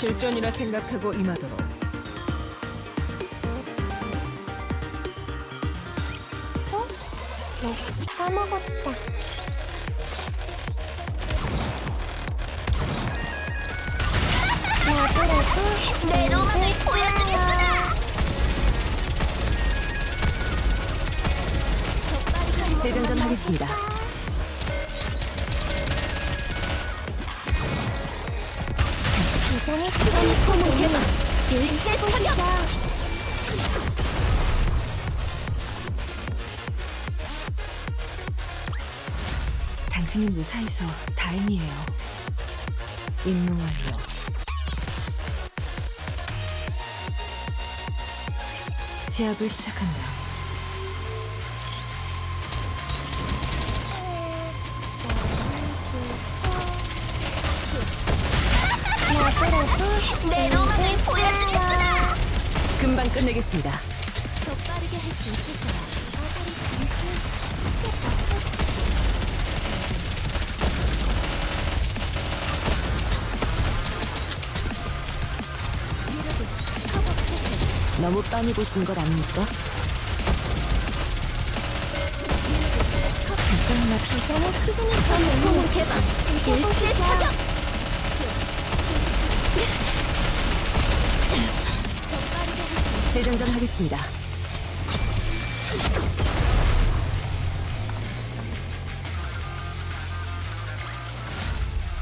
실전이라 생각하고 임하도록. 어? 레시피 까먹었다. 라브라브 내 로망을 보여주겠으나! 재장전 하겠습니다. 시간이. 일제. 당신이 무사해서 다행이에요. 임무 완료. 제압을 시작한다. 내 로망을 보여주겠으나! 금방 끝내겠습니다. 더 빠르게 할 수 있을 거야. 아가리 잠시 크게 바뀌었어. 미러도 커버 패턴. 너무 빤히 보시는 것 아닙니까? 잠깐만 기장의 시그니처 메뉴 개방. 일제 사격. 재장전 하겠습니다.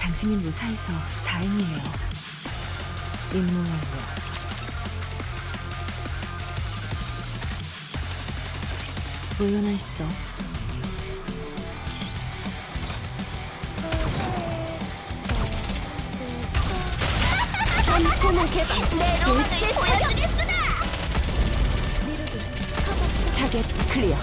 당신이 무사해서 다행이에요. 임무 완료. 물러나 있어. 내 로망을 보여주겠 타겟 클리어.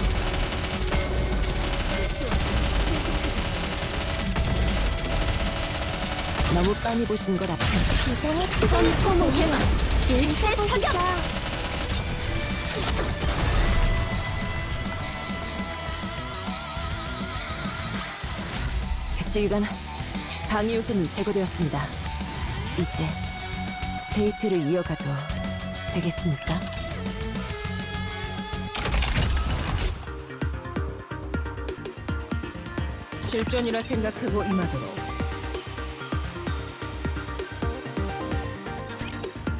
너무 빤히 보시는 것 앞에 기장의 시그니처 개방. 일제 보시죠. 지휘관 방위 요소는 제거되었습니다. 이제 데이트를 이어가도 되겠습니까? 실전이라 생각하고 임하도록.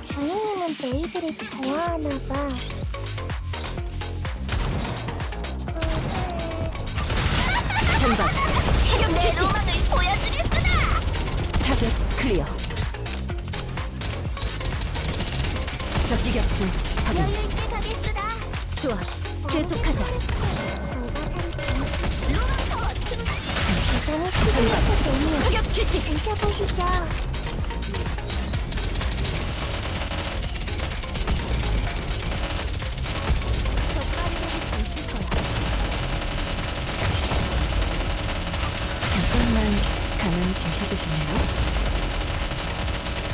주인님은 메이드를 좋아하나 봐. 한방 내 로망을 보여주겠으나! 타겟 클리어. 적기 격투 확인. 여유 있게 가겠으나! 좋아. 계속하자. 기장의 시그니처 메뉴. 드셔보시죠. 잠깐만 가만히 계셔주시나요?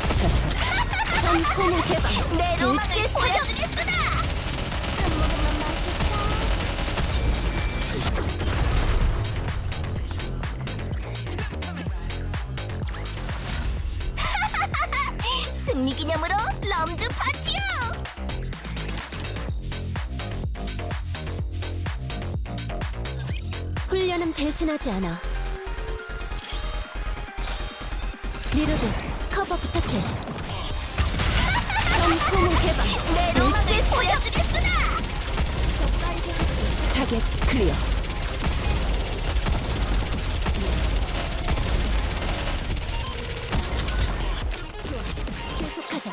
서서 전포문 개방. 내 로망을. 보여주겠으나! 기념으로 럼주 파티요! 훈련은 배신하지 않아. 미르드, 커버 부탁해. 전포문 개방. 내 로망을 보여주겠으나! 타겟 클리어. 계속하자.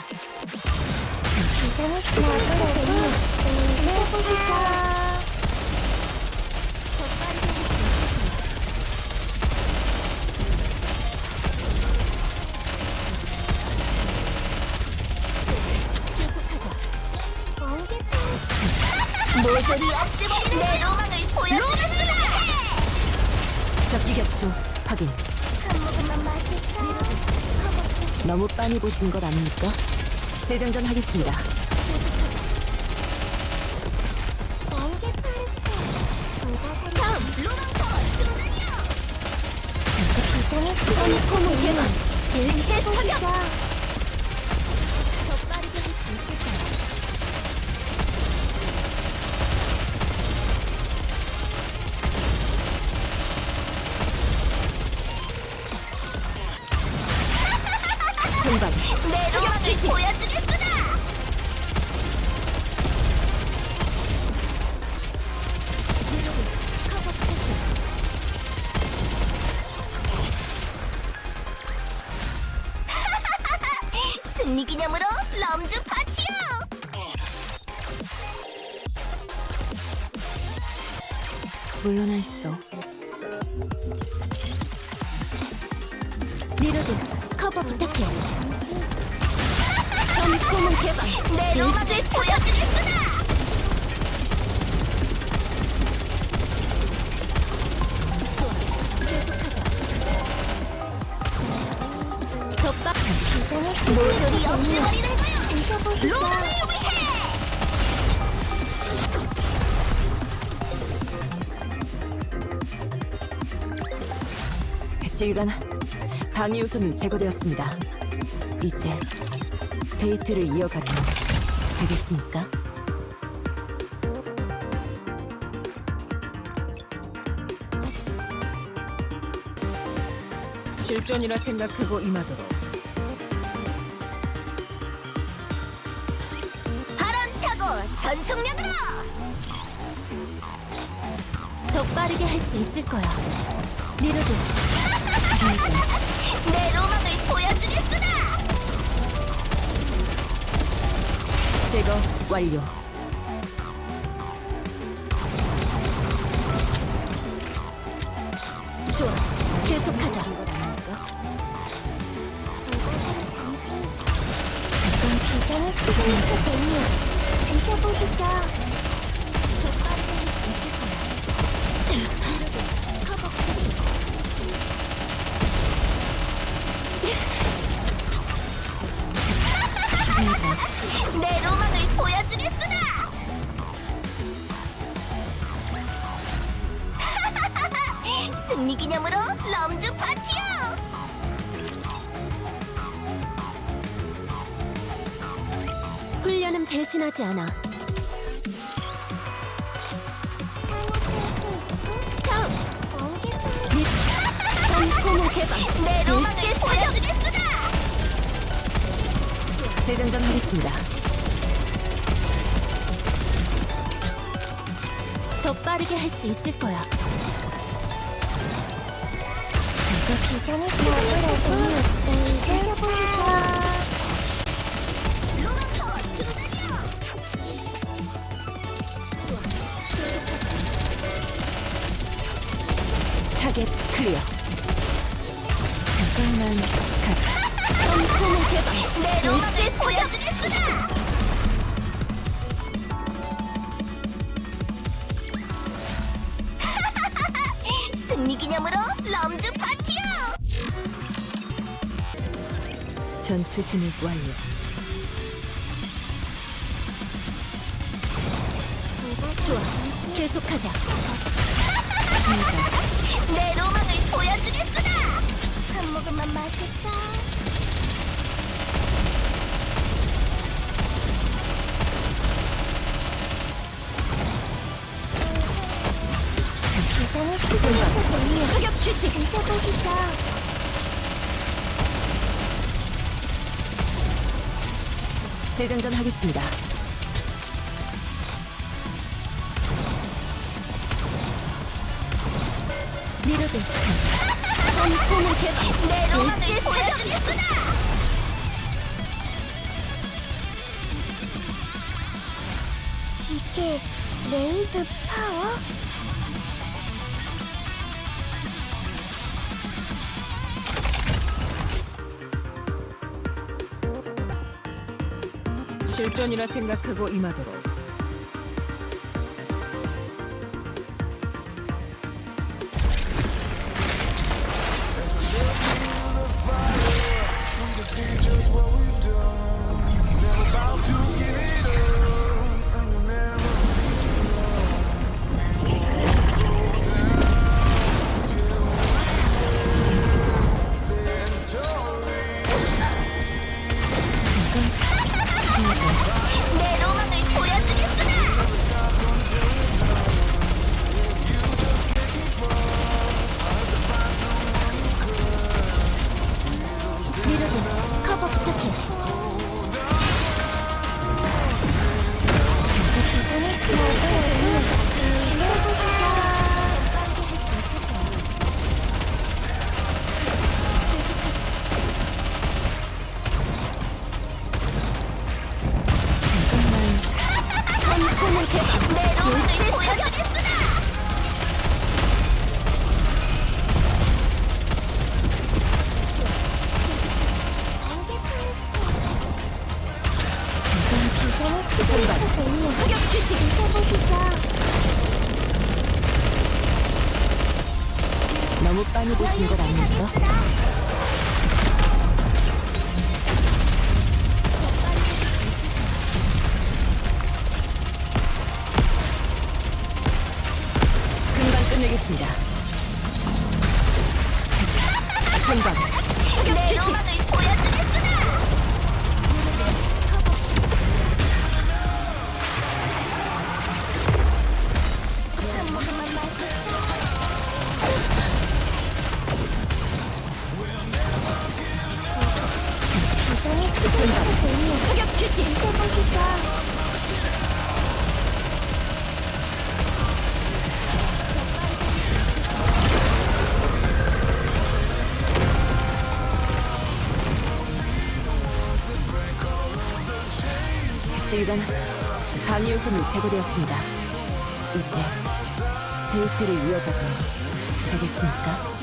번개 모조리 없애버리는 내 로망을 보여주겠으나! 적기 격투 확인. 너무 빤히 보시는 것 아닙니까? 재장전 하겠습니다. 충전이요! 기장의 시간이 코모 개방. 일제 보시죠. 미로드 커버 부탁해. 점포문 개방. 내 로망을 보여주겠으나 덮밥 기장의 모조리 없애버리는 거요. 드셔보시죠 로망을 위해! 지휘관, 방위 요소는 제거되었습니다. 이제 데이트를 이어가도 되겠습니까? 실전이라 생각하고 임하도록 바람 타고 전속력으로 더 빠르게 할 수 있을 거야. 미로드 내 로망을 보여주겠으나 제거 완료. 좋아. 계속하자. 잠깐 기장의 시그니처 메뉴 드셔보시죠 내 로망을 보여주겠으나 승리 기념으로 럼주 파티요 훈련은 배신하지 않아. 내 로망을 보여주겠으나 재장전 하겠습니다. 더 빠르게 할 수 있을 거야. 기장의 시그니처 메뉴 드셔보시죠 로망포 충전이요 타겟 클리어. 개방. 내 로망을 보여주겠으나 승리 기념으로 럼주 파티요 전투 진입 완료. 좋아. 계속하자. 내 로망을 보여주겠으나 한 모금만 마실까 기장의 시그니처 메뉴 사격 휴식. 드셔보시죠 재장전 하겠습니다. 미로드. 점포문 개방. 내 로망을 보여주겠으나 이게 레이드 파워? 실전이라 생각하고 임하도록 공격해 내 로봇을 공격했으나 사격 개시 드셔보시죠. 지휘관 강의 요소는 제거되었습니다. 이제 데이트를 이어가도 되겠습니까?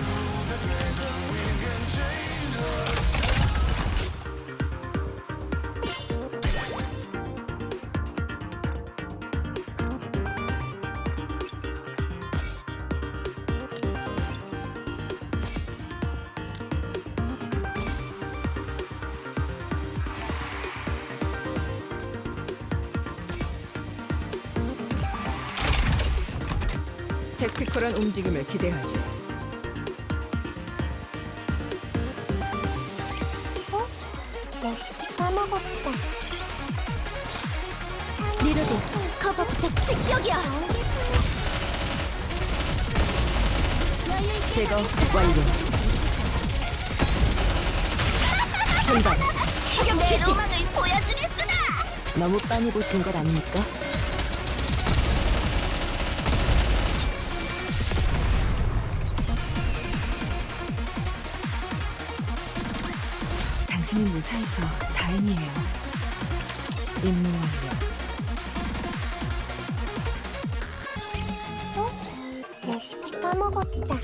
택티컬한 움직임을 기대하지. 어? 레시피 까먹었다. 리로드 커버 부탁 충격이야. 제거 완료. 한방 내 로망을 보여주겠으나. 너무 빤히 보신 것 아닙니까? 당신이 무사해서 다행이에요. 임무 완료. 어? 레시피 까먹었다.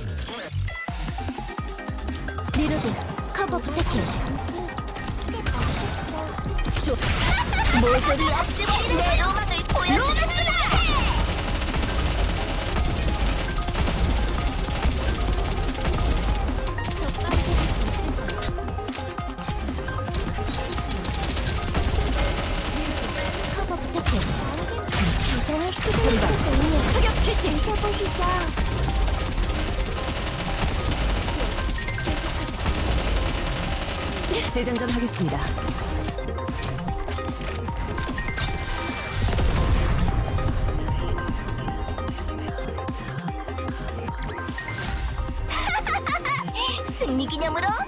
리로드 커버 부탁해. 멋졌어. 모조리 없애버리는 내 로망을 보여주겠으 드셔보시죠. 재장전 하겠습니다. 승리 기념으로!